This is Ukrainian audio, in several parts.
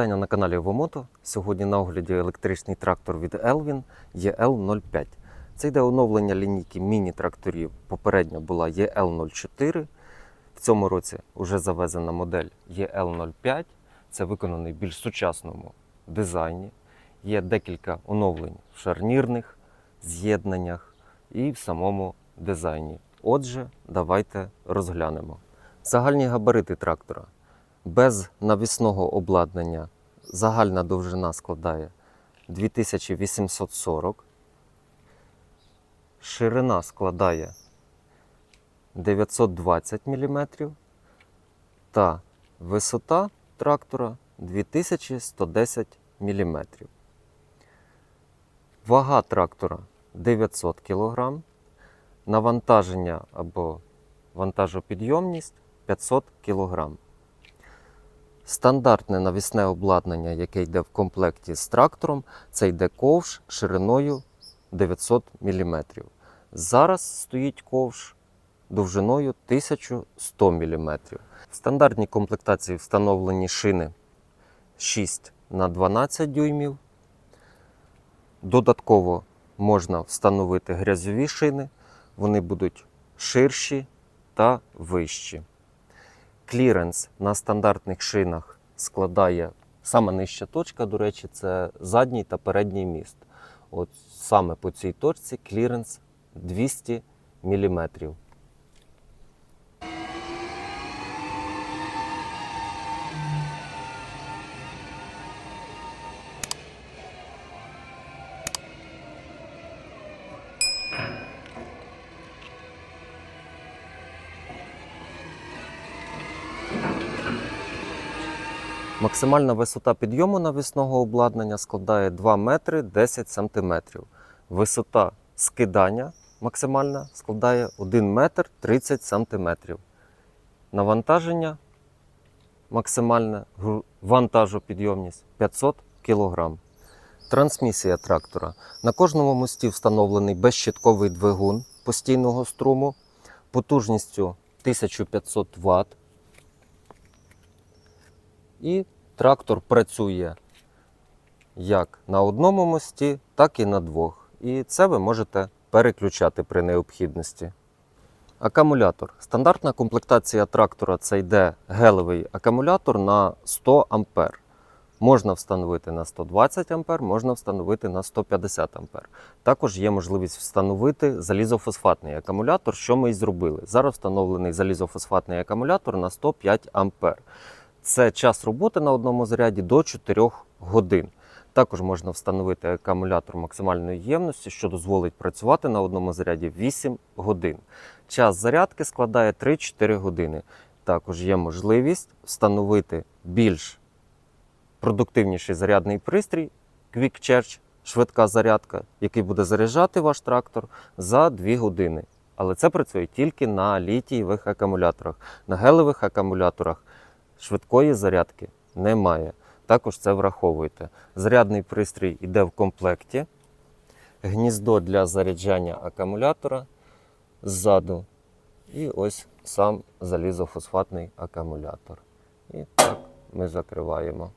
Вітання на каналі Вомото. Сьогодні на огляді електричний трактор від Elvin EL05. Це йде оновлення лінійки міні-тракторів. Попередня була EL04. В цьому році вже завезена модель EL05. Це виконаний в більш сучасному дизайні. Є декілька оновлень в шарнірних з'єднаннях і в самому дизайні. Отже, давайте розглянемо. Загальні габарити трактора. Без навісного обладнання загальна довжина складає 2840, ширина складає 920 мм та висота трактора 2110 мм. Вага трактора 900 кг, навантаження або вантажопідйомність 500 кг. Стандартне навісне обладнання, яке йде в комплекті з трактором, це йде ковш шириною 900 мм. Зараз стоїть ковш довжиною 1100 мм. В стандартній комплектації встановлені шини 6 на 12 дюймів. Додатково можна встановити грязьові шини, вони будуть ширші та вищі. Кліренс на стандартних шинах складає саме нижча точка, до речі, це задній та передній міст. От саме по цій точці кліренс 200 мм. Максимальна висота підйому навісного обладнання складає 2 метри 10 сантиметрів. Висота скидання максимальна складає 1 метр 30 сантиметрів. Навантаження максимальне вантажопідйомність 500 кг. Трансмісія трактора. На кожному мості встановлений безщитковий двигун постійного струму потужністю 1500 Вт. І трактор працює як на одному мості, так і на двох. І це ви можете переключати при необхідності. Акумулятор. Стандартна комплектація трактора це йде гелевий акумулятор на 100 А. Можна встановити на 120 А, можна встановити на 150 А. Також є можливість встановити залізофосфатний акумулятор, що ми і зробили. Зараз встановлений залізофосфатний акумулятор на 105 А. Це час роботи на одному заряді до 4 годин. Також можна встановити акумулятор максимальної ємності, що дозволить працювати на одному заряді 8 годин. Час зарядки складає 3-4 години. Також є можливість встановити більш продуктивніший зарядний пристрій Quick Charge, швидка зарядка, який буде заряджати ваш трактор за 2 години. Але це працює тільки на літієвих акумуляторах. На гелевих акумуляторах швидкої зарядки немає. Також це враховуйте. Зарядний пристрій йде в комплекті. Гніздо для заряджання акумулятора ззаду. І ось сам залізофосфатний акумулятор. І так ми закриваємо.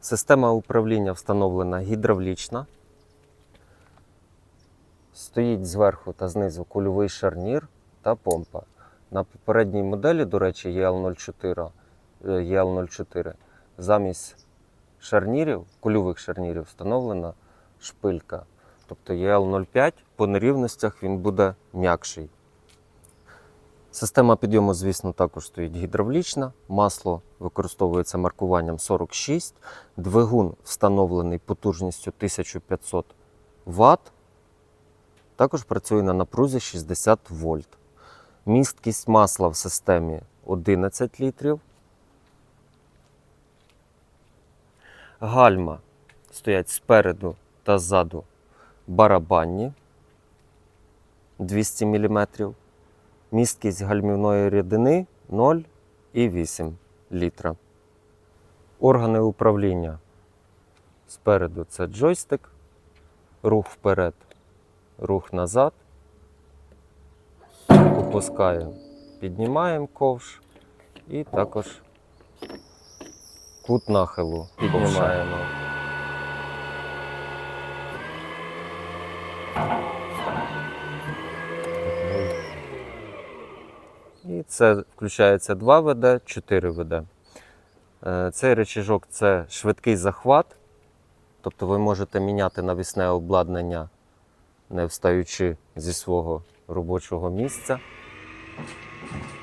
Система управління встановлена гідравлічна. Стоїть зверху та знизу кульовий шарнір та помпа. На попередній моделі, до речі, EL04, е, EL04 замість шарнірів, кульових шарнірів, встановлена шпилька. Тобто EL05 по нерівностях він буде м'якший. Система підйому, звісно, також стоїть гідравлічна. Масло використовується маркуванням 46. Двигун встановлений потужністю 1500 Вт. Також працює на напрузі 60 вольт. Місткість масла в системі 11 літрів. Гальма стоять спереду та ззаду барабанні 200 мм. Місткість гальмівної рідини 0,8 літра. Органи управління. Спереду це джойстик, рух вперед, рух назад. Опускаємо, піднімаємо ковш і також Кут нахилу піднімаємо. І це включається 2 ВД, 4 ВД. Е, Цей речіжок це швидкий захват, тобто ви можете міняти навісне обладнання, не встаючи зі свого робочого місця. Thank you.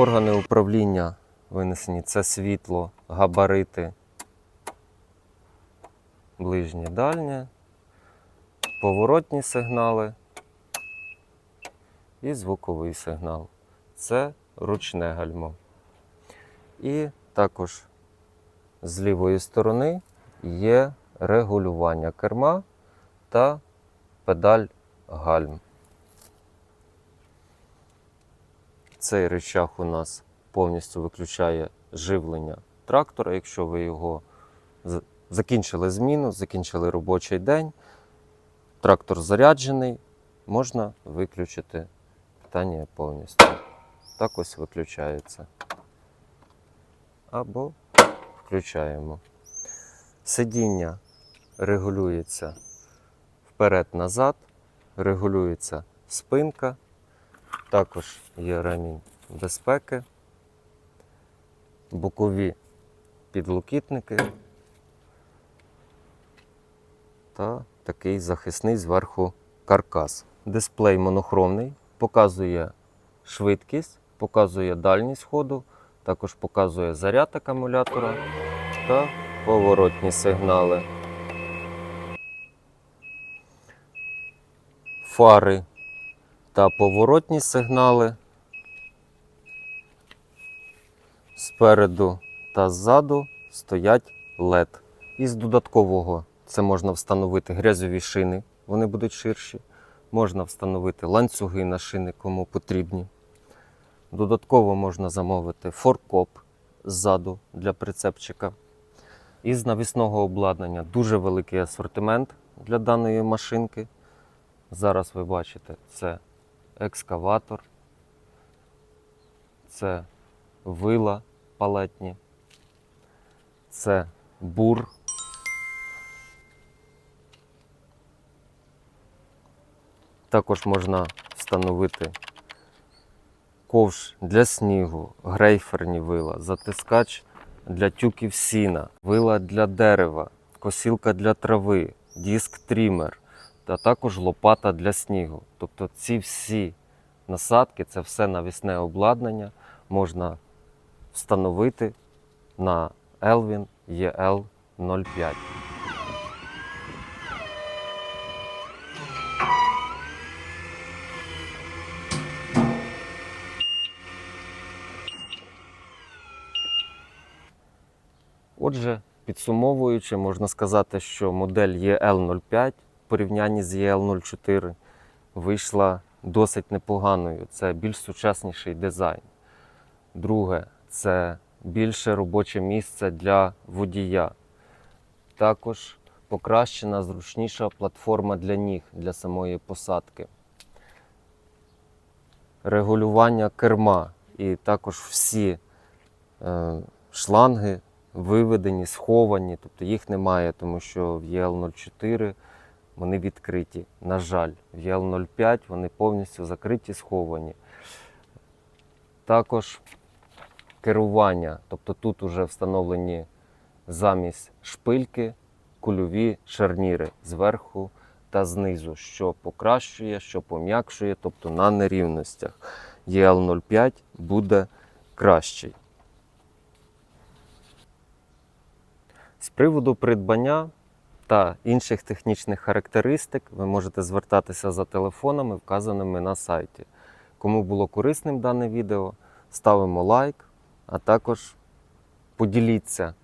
Органи управління винесені це світло, габарити, ближнє, дальнє, поворотні сигнали і звуковий сигнал. Це ручне гальмо. І також з лівої сторони є регулювання керма та педаль гальм. Цей речах у нас повністю виключає живлення трактора. Якщо ви його закінчили зміну, закінчили робочий день, трактор заряджений, можна виключити питання повністю. Так ось виключається. Або включаємо. Сидіння регулюється вперед-назад, регулюється спинка. Також є ремінь безпеки, бокові підлокітники та такий захисний зверху каркас. Дисплей монохромний, показує швидкість, показує дальність ходу, також показує заряд акумулятора та поворотні сигнали. Фари та поворотні сигнали спереду та ззаду стоять LED. Із додаткового це можна встановити грязьові шини, вони будуть ширші. Можна встановити ланцюги на шини, кому потрібні. Додатково можна замовити форкоп ззаду для прицепчика. Із навісного обладнання дуже великий асортимент для даної машинки. Зараз ви бачите, це екскаватор, це вила палетні, це бур. Також можна встановити ковш для снігу, грейферні вила, затискач для тюків сіна, вила для дерева, косілка для трави, диск трімер та також лопата для снігу. Тобто ці всі насадки, це все навісне обладнання можна встановити на Elvin EL 05. Отже, підсумовуючи, можна сказати, що модель EL05 в порівнянні з EL04 вийшла досить непоганою. Це більш сучасніший дизайн. Друге, це більше робоче місце для водія. Також покращена, зручніша платформа для ніг для самої посадки. Регулювання керма і також всі е, шланги виведені, сховані, тобто їх немає, тому що в ЄЛ-04 вони відкриті. На жаль, в ЄЛ-05 вони повністю закриті, сховані. Також керування, тобто тут вже встановлені замість шпильки кульові шарніри зверху та знизу, що покращує, що пом'якшує, тобто на нерівностях. ЄЛ-05 буде кращий. З приводу придбання та інших технічних характеристик ви можете звертатися за телефонами, вказаними на сайті. Кому було корисним дане відео, ставимо лайк, а також поділіться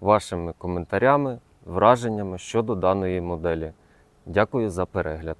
вашими коментарями, враженнями щодо даної моделі. Дякую за перегляд.